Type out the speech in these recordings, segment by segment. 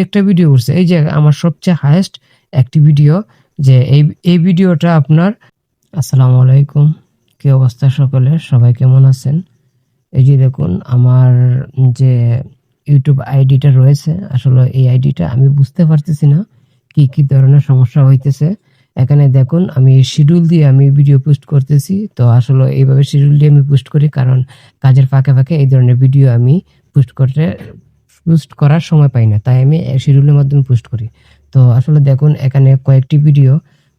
একটা ভিডিও উঠছে এই যে আমার সবচেয়ে হায়েস্ট একটি ভিডিও যে এই এই ভিডিওটা আপনার, আসসালামু আলাইকুম, কি অবস্থা সকলে? সবাই কেমন আছেন? এই যে দেখুন, আমার যে ইউটিউব আইডিটা রয়েছে, আসলে এই আইডিটা আমি বুঝতে পারতেছি না, কি কি ধরনের সমস্যা হইতেছে। এখানে দেখুন, আমি শিডিউল দিয়ে আমি ভিডিও পোস্ট করতেছি, তো আসলে এইভাবে শিডিউল দিয়ে আমি পোস্ট করি, কারণ কাজের ফাঁকে ফাঁকে এই ধরনের ভিডিও আমি পোস্ট করতে পোস্ট করার সময় পাই না। তাই আমি শিডিউলের মাধ্যমে পোস্ট করি। তো আসলে দেখুন, এখানে কয়েকটি ভিডিও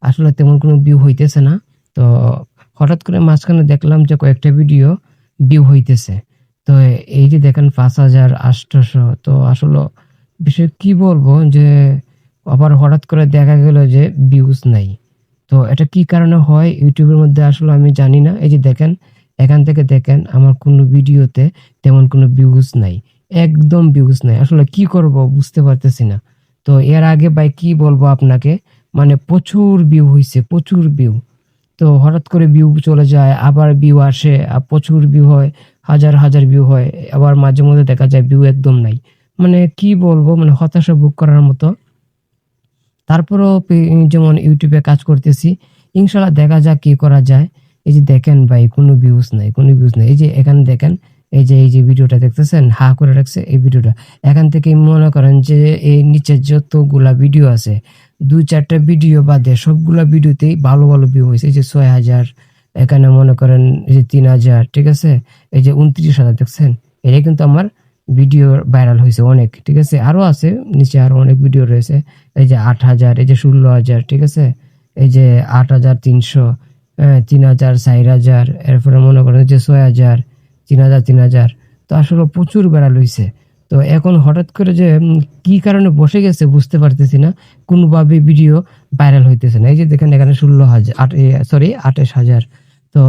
আসলে তেমন কোনো ভিউ হইতেছে না। তো হঠাৎ করে মাঝখানে দেখলাম যে কয়েকটা ভিডিও ভিউ হইতেছে। তো এই যে দেখেন, পাঁচ হাজার আটশোশো তো আসলে বিষয় কি বলব যে, আবার হঠাৎ করে দেখা গেল যে ভিউজ নাই। তো এটা কি কারণে হয়? ইউটিউবের মধ্যে আসলে আমি জানি না। এই যে দেখেন, এখান থেকে দেখেন, আমার কোনো ভিডিওতে তেমন কোনো ভিউজ নাই। একদম ভিউজ নাই। আসলে কি করব বুঝতে পারতেছি না। তো এর আগে ভাই কি বলব আপনাকে? মানে প্রচুর ভিউ হইছে, প্রচুর ভিউ তো হঠাৎ করে ভিউ চলে যায়, আবার ভিউ আসে, আর প্রচুর ভিউ হয়, হাজার হাজার ভিউ হয়। আবার মাঝে মধ্যে দেখা যায় ভিউ একদম নাই। মানে কি বলব মানে হতাশা বুক করার মতো। তারপরেও যেমন ইউটিউবে কাজ করতেছি ইনশাল্লাহ দেখা যাক কি করা যায়। এই যে দেখেন ভাই, কোনো ভিউজ নাই, কোনো ভিউজ নাই। এই যে এখানে দেখেন এই যে এই যে ভিডিওটা দেখতেছেন, হা করে রাখছে এই ভিডিওটা। এখান থেকে মনে করেন যে, এই নিচের যতগুলা ভিডিও আছে দু চারটা ভিডিও বাদে সবগুলা ভিডিওতেই ভালো ভালো ভিউ হয়েছে। এই যে ছয় হাজার, এখানে মনে করেন এই যে তিন হাজার, ঠিক আছে? এই যে উনত্রিশ হাজার, দেখছেন? এটা কিন্তু আমার ভিডিও ভাইরাল হয়েছে অনেক, ঠিক আছে? আরও আছে, নিচে আরও অনেক ভিডিও রয়েছে। এই যে আট হাজার, এই যে ষোলো হাজার, ঠিক আছে? এই যে আট হাজার তিনশো তিন হাজার, চার হাজার, এরপরে মনে করেন যে ছয় হাজার তিন হাজার তিন হাজার। তো আসলে প্রচুর বেড়া লইছে। তো এখন হঠাৎ করে যে কি কারণে বসে গেছে বুঝতে পারতেছি না। কোনোভাবে ভিডিও ভাইরাল হইতেছে না। এই যে দেখেন এখানে ষোলো হাজার, আট সরি আঠাশ হাজার। তো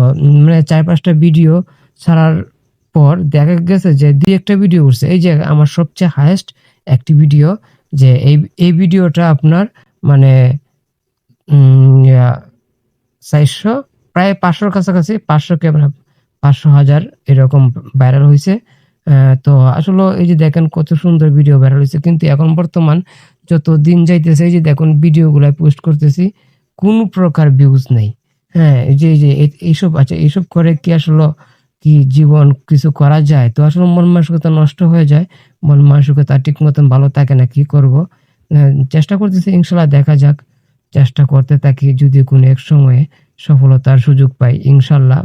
মানে চার পাঁচটা ভিডিও ছাড়ার পর দেখা গেছে যে দুই একটা ভিডিও উঠছে। এই যে আমার সবচেয়ে হায়েস্ট একটি ভিডিও যে এই এই ভিডিওটা আপনার মানে চারশো, প্রায় পাঁচশোর কাছাকাছি পাঁচশো ক্যামেরা পাঁচশো হাজার এরকম ভাইরাল হয়েছে। তো আসলে এই যে দেখেন কত সুন্দর ভিডিও ভাইরাল হয়েছে। কিন্তু এখন বর্তমান যত দিন যাইতেছে, এই যে দেখুন ভিডিওগুলো পোস্ট করতেছি, কোন প্রকার ভিউজ নেই। হ্যাঁ এই যে এই যে এইসব আছে, এইসব করে কি আসলে কি জীবন কিছু করা যায়? তো আসলে মন মানসিকতা নষ্ট হয়ে যায়। মন মানসিকতা ঠিক মতন ভালো থাকে না, কি করব? চেষ্টা করতেছি, ইনশাল্লাহ দেখা যাক। চেষ্টা করতে থাকি, যদি কোনো এক সময়ে সফলতার সুযোগ পাই, ইনশাল্লাহ।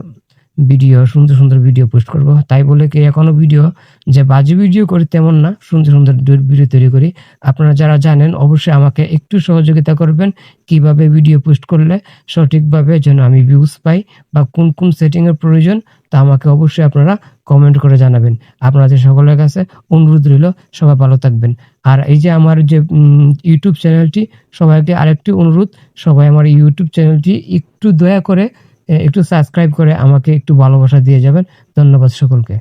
ভিডিও, সুন্দর সুন্দর ভিডিও পোস্ট করব। তাই বলে কি এখনও ভিডিও যে বাজে ভিডিও করি তেমন না, সুন্দর সুন্দর ভিডিও তৈরি করি। আপনারা যারা জানেন, অবশ্যই আমাকে একটু সহযোগিতা করবেন, কীভাবে ভিডিও পোস্ট করলে সঠিকভাবে যেন আমি ভিউজ পাই বা কোন কোন সেটিংয়ের প্রয়োজন, তা আমাকে অবশ্যই আপনারা কমেন্ট করে জানাবেন। আপনাদের সকলের কাছে অনুরোধ রইল, সবাই ভালো থাকবেন। আর এই যে আমার যে ইউটিউব চ্যানেলটি সবাইকে আরেকটি অনুরোধ, সবাই আমার ইউটিউব চ্যানেলটি একটু দয়া করে একটু সাবস্ক্রাইব করে আমাকে একটু ভালোবাসা দিয়ে যাবেন। ধন্যবাদ সকলকে।